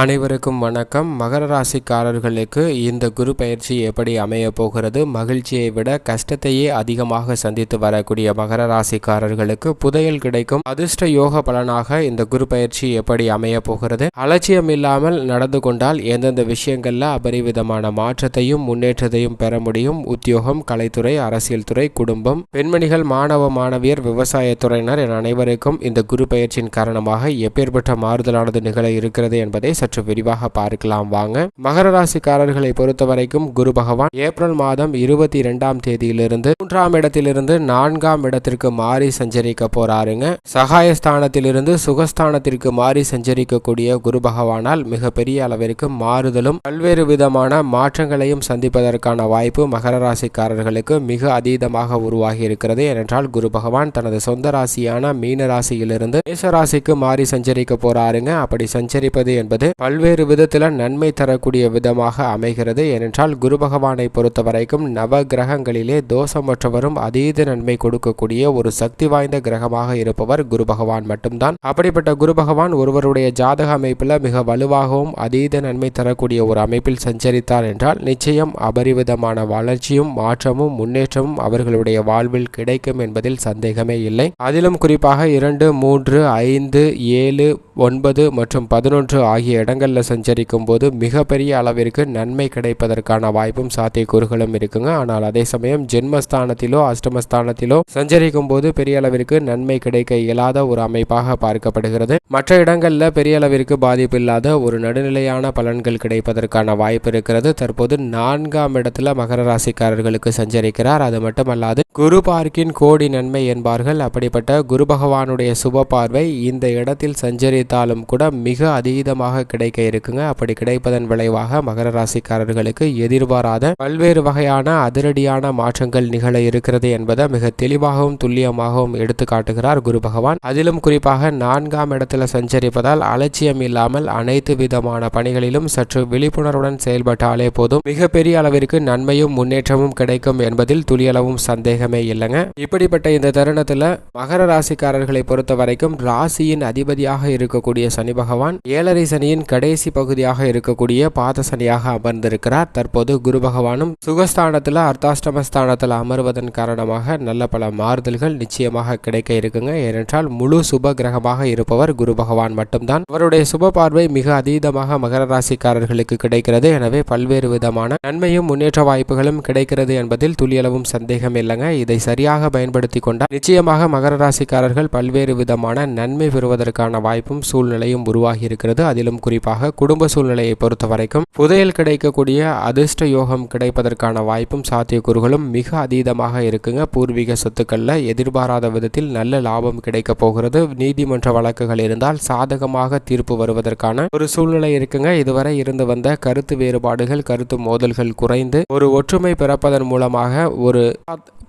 அனைவருக்கும் வணக்கம். மகர ராசிக்காரர்களுக்கு இந்த குரு பயிற்சி எப்படி அமைய போகிறது? மகிழ்ச்சியை விட கஷ்டத்தையே அதிகமாக சந்தித்து வரக்கூடிய மகர ராசிக்காரர்களுக்கு புதையல் கிடைக்கும். அதிர்ஷ்ட யோக பலனாக இந்த குரு பயிற்சி எப்படி அமைய போகிறது? அலட்சியம் இல்லாமல் நடந்து கொண்டால் எந்தெந்த விஷயங்கள்ல அபரிவிதமான மாற்றத்தையும் முன்னேற்றத்தையும் பெற முடியும்? உத்தியோகம் கலைத்துறை அரசியல் துறை குடும்பம். பெண்மணிகள் மாணவ மாணவியர் விவசாயத்துறையினர் என அனைவருக்கும் இந்த குரு பயிற்சியின் காரணமாக எப்பேற்பட்ட மாறுதலானது நிகழ இருக்கிறது என்பதை சற்று விரிவாக பார்க்கலாம் வாங்க. மகர ராசிக்காரர்களை பொறுத்த வரைக்கும் குரு பகவான் ஏப்ரல் மாதம் இருபத்தி இரண்டாம் தேதியிலிருந்து மூன்றாம் இடத்திலிருந்து நான்காம் இடத்திற்கு மாறி சஞ்சரிக்க போறாருங்க. சகாயஸ்தானத்திலிருந்து சுகஸ்தானத்திற்கு மாறி சஞ்சரிக்கக்கூடிய குரு பகவானால் மிகப்பெரிய அளவிற்கு மாறுதலும் பல்வேறு விதமான மாற்றங்களையும் சந்திப்பதற்கான வாய்ப்பு மகர ராசிக்காரர்களுக்கு மிக அதீதமாக உருவாகி இருக்கிறது. ஏனென்றால் குரு பகவான் தனது சொந்த ராசியான மீன ராசியிலிருந்து மேச ராசிக்கு மாறி சஞ்சரிக்க போறாருங்க. அப்படி சஞ்சரிப்பது என்பது பல்வேறு விதத்தில் நன்மை தரக்கூடிய விதமாக அமைகிறது. ஏனென்றால் குரு பகவானை பொறுத்த வரைக்கும் நவ கிரகங்களிலே தோஷமற்றவரும் அதீத நன்மை கொடுக்கக்கூடிய ஒரு சக்தி வாய்ந்த கிரகமாக இருப்பவர் குரு பகவான் மட்டும்தான். அப்படிப்பட்ட குரு பகவான் ஒருவருடைய ஜாதக அமைப்பில் மிக வலுவாகவும் அதீத நன்மை தரக்கூடிய ஒரு அமைப்பில் சஞ்சரித்தார் என்றால் நிச்சயம் அபரிவிதமான வளர்ச்சியும் மாற்றமும் முன்னேற்றமும் அவர்களுடைய வாழ்வில் கிடைக்கும் என்பதில் சந்தேகமே இல்லை. அதிலும் குறிப்பாக இரண்டு மூன்று ஐந்து ஏழு ஒன்பது மற்றும் பதினொன்று ஆகிய இடங்களில் சஞ்சரிக்கும் போது மிகப்பெரிய அளவிற்கு நன்மை கிடைப்பதற்கான வாய்ப்பும் சாத்தியக்கூறுகளும் இருக்குங்க. ஆனால் அதே சமயம் ஜென்மஸ்தானத்திலோ அஷ்டமஸ்தானத்திலோ சஞ்சரிக்கும் போது பெரிய அளவிற்கு நன்மை கிடைக்க இயலாத ஒரு அமைப்பாக பார்க்கப்படுகிறது. மற்ற இடங்களில் பெரிய அளவிற்கு பாதிப்பு இல்லாத ஒரு நடுநிலையான பலன்கள் கிடைப்பதற்கான வாய்ப்பு இருக்கிறது. தற்போது நான்காம் இடத்துல மகர ராசிக்காரர்களுக்கு சஞ்சரிக்கிறார். அது மட்டுமல்லாது குரு பார்க்கின் கோடி நன்மை என்பார்கள். அப்படிப்பட்ட குரு பகவானுடைய சுப பார்வை இந்த இடத்தில் சஞ்சரித்தாலும் கூட மிக அதீதமாக கிடைக்க இருக்குங்க. அப்படி கிடைப்பதன் விளைவாக மகர ராசிக்காரர்களுக்கு எதிர்பாராத பல்வேறு வகையான அதிரடியான மாற்றங்கள் நிகழ இருக்கிறது என்பதை மிக தெளிவாகவும் துல்லியமாகவும் எடுத்து காட்டுகிறார் குரு பகவான். அதிலும் குறிப்பாக நான்காம் இடத்துல சஞ்சரிப்பதால் அலட்சியம் இல்லாமல் அனைத்து விதமான பணிகளிலும் சற்று விழிப்புணர்வுடன் செயல்பட்டாலே போதும். மிகப்பெரிய அளவிற்கு நன்மையும் முன்னேற்றமும் கிடைக்கும் என்பதில் துளியளவும் சந்தேகமே இல்லைங்க. இப்படிப்பட்ட இந்த தருணத்துல மகர ராசிக்காரர்களை பொறுத்த வரைக்கும் ராசியின் அதிபதியாக இருக்கக்கூடிய சனி பகவான் ஏழரை சனியின் கடைசி பகுதியாக இருக்கக்கூடிய பாதசனியாக அமர்ந்திருக்கிறார். தற்போது குரு பகவானும் சுகஸ்தானத்தில் அர்த்தாஷ்டமஸ்தானத்தில் அமர்வதன் காரணமாக நல்ல பல மாறுதல்கள் நிச்சயமாக கிடைக்க இருக்குங்க. ஏனென்றால் முழு சுப கிரகமாக இருப்பவர் குரு பகவான் மட்டும்தான். அவருடைய சுப பார்வை மிக அதீதமாக மகர ராசிக்காரர்களுக்கு கிடைக்கிறது. எனவே பல்வேறு விதமான நன்மையும் முன்னேற்ற வாய்ப்புகளும் கிடைக்கிறது என்பதில் துளியளவும் சந்தேகம் இல்லைங்க. இதை சரியாக பயன்படுத்தி கொண்டால் நிச்சயமாக மகர ராசிக்காரர்கள் பல்வேறு விதமான நன்மை பெறுவதற்கான வாய்ப்பும் சூழ்நிலையும் உருவாகி இருக்கிறது. அதிலும் குறிப்பாக குடும்ப சூழ்நிலையை பொறுத்த வரைக்கும் புதையல் கிடைக்கக்கூடிய அதிர்ஷ்ட யோகம் கிடைப்பதற்கான வாய்ப்பும் சாத்தியக்கூறுகளும் மிக அதீதமாக இருக்குங்க. பூர்வீக சொத்துக்கள்ல எதிர்பாராத விதத்தில் நல்ல லாபம் கிடைக்க போகிறது. நீதிமன்ற வழக்குகள் இருந்தால் சாதகமாக தீர்ப்பு வருவதற்கான ஒரு சூழ்நிலை இருக்குங்க. இதுவரை இருந்து வந்த கருத்து வேறுபாடுகள் கருத்து மோதல்கள் குறைந்து ஒரு ஒற்றுமை பிறப்பதன் மூலமாக ஒரு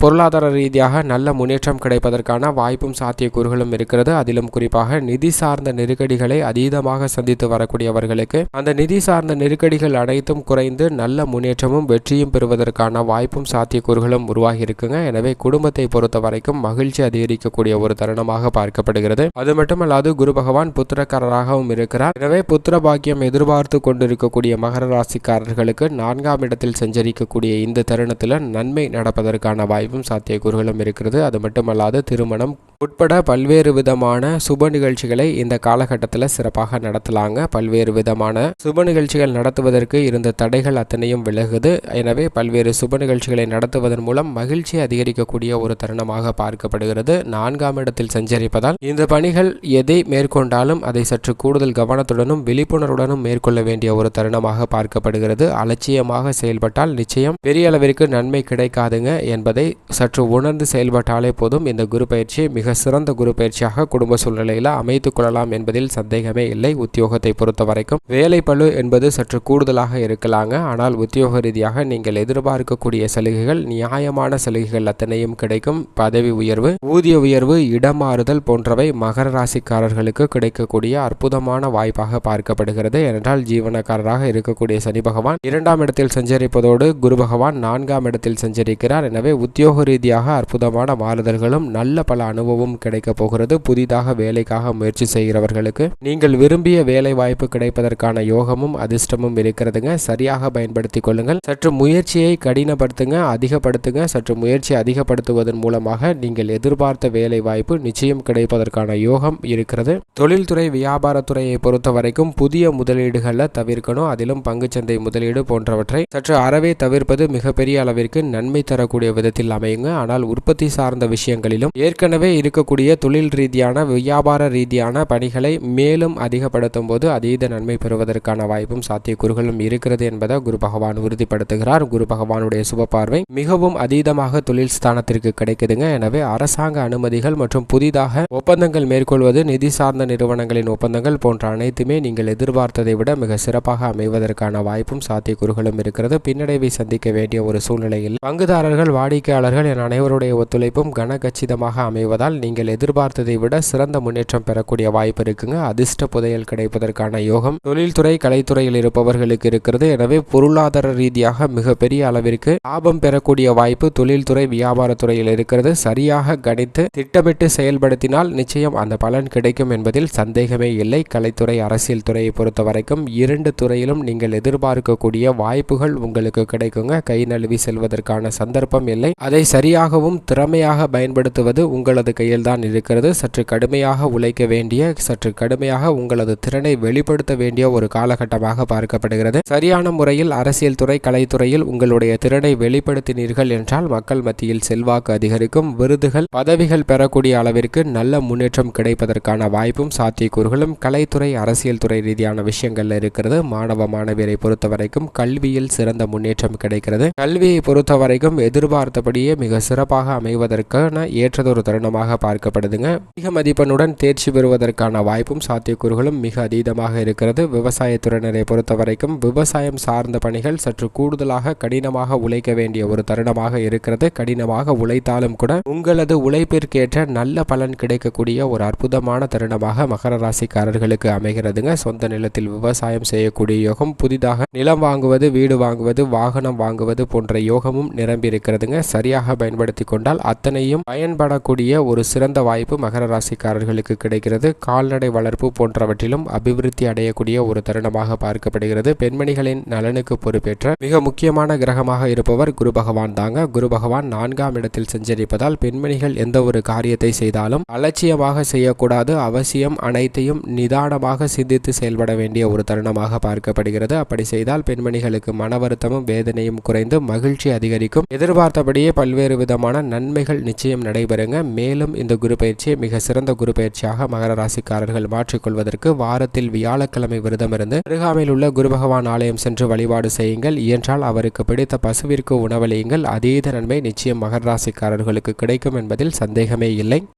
பொருளாதார ரீதியாக நல்ல முன்னேற்றம் கிடைப்பதற்கான வாய்ப்பும் சாத்தியக்கூறுகளும் இருக்கிறது. அதிலும் குறிப்பாக நிதி சார்ந்த நெருக்கடிகளை அதீதமாக சந்தித்து வரக்கூடியவர்களுக்கு அந்த நிதி சார்ந்த நெருக்கடிகள் அனைத்தும் குறைந்து நல்ல முன்னேற்றமும் வெற்றியும் பெறுவதற்கான வாய்ப்பும் சாத்தியக்கூறுகளும் உருவாகி இருக்குங்க. எனவே குடும்பத்தை பொறுத்த வரைக்கும் மகிழ்ச்சி அதிகரிக்கக்கூடிய ஒரு தருணமாக பார்க்கப்படுகிறது. அது மட்டுமல்லாது குரு பகவான் புத்திரக்காரராகவும் இருக்கிறார். எனவே புத்திர பாக்கியம் எதிர்பார்த்து கொண்டிருக்கக்கூடிய மகர ராசிக்காரர்களுக்கு நான்காம் இடத்தில் சஞ்சரிக்கக்கூடிய இந்த தருணத்தில் நன்மை நடப்பதற்கான வாய்ப்பு வாய்ப்பும் சாத்தியக்கூறுகளும் இருக்கிறது. அது மட்டுமல்லாது திருமணம் உட்பட பல்வேறு விதமான சுப நிகழ்ச்சிகளை இந்த காலகட்டத்தில் சிறப்பாக நடத்தலாங்க. பல்வேறு விதமான சுப நிகழ்ச்சிகள் நடத்துவதற்கு இருந்த தடைகள் அத்தனையும் விலகுது. எனவே பல்வேறு சுப நிகழ்ச்சிகளை நடத்துவதன் மூலம் மகிழ்ச்சி அதிகரிக்கக்கூடிய ஒரு தருணமாக பார்க்கப்படுகிறது. நான்காம் இடத்தில் சஞ்சரிப்பதால் இந்த பணிகள் எதை மேற்கொண்டாலும் அதை சற்று கூடுதல் கவனத்துடனும் விழிப்புணர்வுடனும் மேற்கொள்ள வேண்டிய ஒரு தருணமாக பார்க்கப்படுகிறது. அலட்சியமாக செயல்பட்டால் நிச்சயம் பெரிய அளவிற்கு நன்மை கிடைக்காதுங்க என்பதை சற்று உணர்ந்து செயல்பட்டாலே போதும். இந்த குரு பயிற்சி மிக சிறந்த குரு பயிற்சியாக குடும்ப சூழ்நிலையில் அமைத்துக் கொள்ளலாம் என்பதில் சந்தேகமே இல்லை. உத்தியோகத்தை பொறுத்த வரைக்கும் வேலை பளு என்பது சற்று கூடுதலாக இருக்கலாங்க. ஆனால் உத்தியோக ரீதியாக நீங்கள் எதிர்பார்க்கக்கூடிய சலுகைகள் நியாயமான சலுகைகள் அத்தனையும் கிடைக்கும். பதவி உயர்வு ஊதிய உயர்வு இடமாறுதல் போன்றவை மகர ராசிக்காரர்களுக்கு கிடைக்கக்கூடிய அற்புதமான வாய்ப்பாக பார்க்கப்படுகிறது. ஏனென்றால் ஜீவனக்காரராக இருக்கக்கூடிய சனி பகவான் இரண்டாம் இடத்தில் சஞ்சரிப்பதோடு குரு பகவான் நான்காம் இடத்தில் சஞ்சரிக்கிறார். எனவே உத்தியோக உத்தியோக ரீதியாக அற்புதமான மாறுதல்களும் நல்ல பல அனுபவமும் கிடைக்கப் போகிறது. புதிதாக வேலைக்காக முயற்சி செய்கிறவர்களுக்கு நீங்கள் விரும்பிய வேலை வாய்ப்பு கிடைப்பதற்கான யோகமும் அதிர்ஷ்டமும் இருக்கிறதுங்க. சரியாக பயன்படுத்திக் கொள்ளுங்கள். சற்று முயற்சியை கடினப்படுத்துங்க அதிகப்படுத்துங்க. சற்று முயற்சி அதிகப்படுத்துவதன் மூலமாக நீங்கள் எதிர்பார்த்த வேலை வாய்ப்பு நிச்சயம் கிடைப்பதற்கான யோகம் இருக்கிறது. தொழில்துறை வியாபாரத்துறையை பொறுத்த வரைக்கும் புதிய முதலீடுகளை தவிர்க்கணும். அதிலும் பங்குச்சந்தை முதலீடு போன்றவற்றை சற்று அறவே தவிர்ப்பது மிகப்பெரிய அளவிற்கு நன்மை தரக்கூடிய விதத்தில் அமையுங்க. ஆனால் உற்பத்தி சார்ந்த விஷயங்களிலும் ஏற்கனவே இருக்கக்கூடிய தொழில் ரீதியான வியாபார ரீதியான பணிகளை மேலும் அதிகப்படுத்தும் போது அதீத நன்மை பெறுவதற்கான வாய்ப்பும் சாத்தியக்கூறுகளும் இருக்கிறது என்பதை குரு பகவான் உறுதிப்படுத்துகிறார். குரு பகவானுடைய சுப பார்வை மிகவும் அதீதமாக தொழில் ஸ்தானத்திற்கு கிடைக்குதுங்க. எனவே அரசாங்க அனுமதிகள் மற்றும் புதிதாக ஒப்பந்தங்கள் மேற்கொள்வது நிதி சார்ந்த நிறுவனங்களின் ஒப்பந்தங்கள் போன்ற அனைத்துமே நீங்கள் எதிர்பார்த்ததை விட மிக சிறப்பாக அமைவதற்கான வாய்ப்பும் சாத்தியக்கூறுகளும் இருக்கிறது. பின்னடைவை சந்திக்க வேண்டிய ஒரு சூழ்நிலையில் பங்குதாரர்கள் வாடிக்கையாளர் நண்பர்கள் என அனைவருடைய ஒத்துழைப்பும் கனகச்சிதமாக அமைவதால் நீங்கள் எதிர்பார்த்ததை விட சிறந்த முன்னேற்றம் பெறக்கூடிய வாய்ப்பு இருக்குங்க. அதிர்ஷ்ட புதையல் கிடைப்பதற்கான யோகம். தொழில்துறை கலைத்துறையில் இருப்பவர்களுக்கு இருக்கிறது. எனவே பொருளாதார ரீதியாக மிகப்பெரிய அளவிற்கு லாபம் பெறக்கூடிய வாய்ப்பு தொழில்துறை வியாபாரத்துறையில் இருக்கிறது. சரியாக கணித்து திட்டமிட்டு செயல்படுத்தினால் நிச்சயம் அந்த பலன் கிடைக்கும் என்பதில் சந்தேகமே இல்லை. கலைத்துறை அரசியல் துறையை பொறுத்த வரைக்கும் இரண்டு துறையிலும் நீங்கள் எதிர்பார்க்கக்கூடிய வாய்ப்புகள் உங்களுக்கு கிடைக்குங்க. கை நழுவி செல்வதற்கான சந்தர்ப்பம் இல்லை. அதை சரியாகவும் திறமையாக பயன்படுத்துவது உங்களது கையில் தான் இருக்கிறது. சற்று கடுமையாக உழைக்க வேண்டிய சற்று கடுமையாக உங்களது திறனை வெளிப்படுத்த வேண்டிய ஒரு காலகட்டமாக பார்க்கப்படுகிறது. சரியான முறையில் அரசியல் துறை கலைத்துறையில் உங்களுடைய திறனை வெளிப்படுத்தினீர்கள் என்றால் மக்கள் மத்தியில் செல்வாக்கு அதிகரிக்கும். விருதுகள் பதவிகள் பெறக்கூடிய அளவிற்கு நல்ல முன்னேற்றம் கிடைப்பதற்கான வாய்ப்பும் சாத்தியக்கூறுகளும் கலைத்துறை அரசியல் துறை ரீதியான விஷயங்கள்ல இருக்கிறது. மாணவ மாணவியரை பொறுத்தவரைக்கும் கல்வியில் சிறந்த முன்னேற்றம் கிடைக்கிறது. கல்வியை பொறுத்தவரைக்கும் எதிர்பார்த்தபடி எதிர்பார்த்தபடியே மிக சிறப்பாக அமைவதற்கான ஏற்றதொரு தருணமாக பார்க்கப்படுதுங்க. அதிக மதிப்பெண்ணுடன் தேர்ச்சி பெறுவதற்கான வாய்ப்பும் சாத்தியக்கூறுகளும் மிக அதீதமாக இருக்கிறது. விவசாயத்துறையினரை பொறுத்த வரைக்கும் விவசாயம் சார்ந்த பணிகள் சற்று கூடுதலாக கடினமாக உழைக்க வேண்டிய ஒரு தருணமாக இருக்கிறது. கடினமாக உழைத்தாலும் கூட உங்களது உழைப்பிற்கேற்ற நல்ல பலன் கிடைக்கக்கூடிய ஒரு அற்புதமான தருணமாக மகர ராசிக்காரர்களுக்கு அமைகிறதுங்க. சொந்த நிலத்தில் விவசாயம் செய்யக்கூடிய யோகம் புதிதாக நிலம் வாங்குவது வீடு வாங்குவது வாகனம் வாங்குவது போன்ற யோகமும் நிரம்பி இருக்கிறதுங்க சரியாக பயன்படுத்தி கொண்டால் அத்தனையும் பயன்படக்கூடிய ஒரு சிறந்த வாய்ப்பு மகர ராசிக்காரர்களுக்கு கிடைக்கிறது. கால்நடை வளர்ப்பு போன்றவற்றிலும் அபிவிருத்தி அடையக்கூடிய ஒரு தருணமாக பார்க்கப்படுகிறது. பெண்மணிகளின் நலனுக்கு பொறுப்பேற்ற மிக முக்கியமான கிரகமாக இருப்பவர் குரு பகவான் தாங்க. குரு பகவான் நான்காம் இடத்தில் சஞ்சரிப்பதால் பெண்மணிகள் எந்த ஒரு காரியத்தை செய்தாலும் அலட்சியமாக செய்யக்கூடாது. அவசியம் அனைத்தையும் நிதானமாக சிந்தித்து செயல்பட வேண்டிய ஒரு தருணமாக பார்க்கப்படுகிறது. அப்படி செய்தால் பெண்மணிகளுக்கு மன வருத்தமும் வேதனையும் குறைந்து மகிழ்ச்சி அதிகரிக்கும். எதிர்பார்த்தபடியே பல்வேறு விதமான நன்மைகள் நிச்சயம் நடைபெறுங்க. மேலும் இந்த குரு பயிற்சியை மிக சிறந்த குரு பயிற்சியாக மகர ராசிக்காரர்கள் மாற்றிக்கொள்வதற்கு வாரத்தில் வியாழக்கிழமை விரதமிருந்து அருகாமையில் உள்ள குரு பகவான் ஆலயம் சென்று வழிபாடு செய்யுங்கள். இயன்றால் அவருக்கு பிடித்த பசுவிற்கு உணவளியுங்கள். அதீத நன்மை நிச்சயம் மகர ராசிக்காரர்களுக்கு கிடைக்கும் என்பதில் சந்தேகமே இல்லை.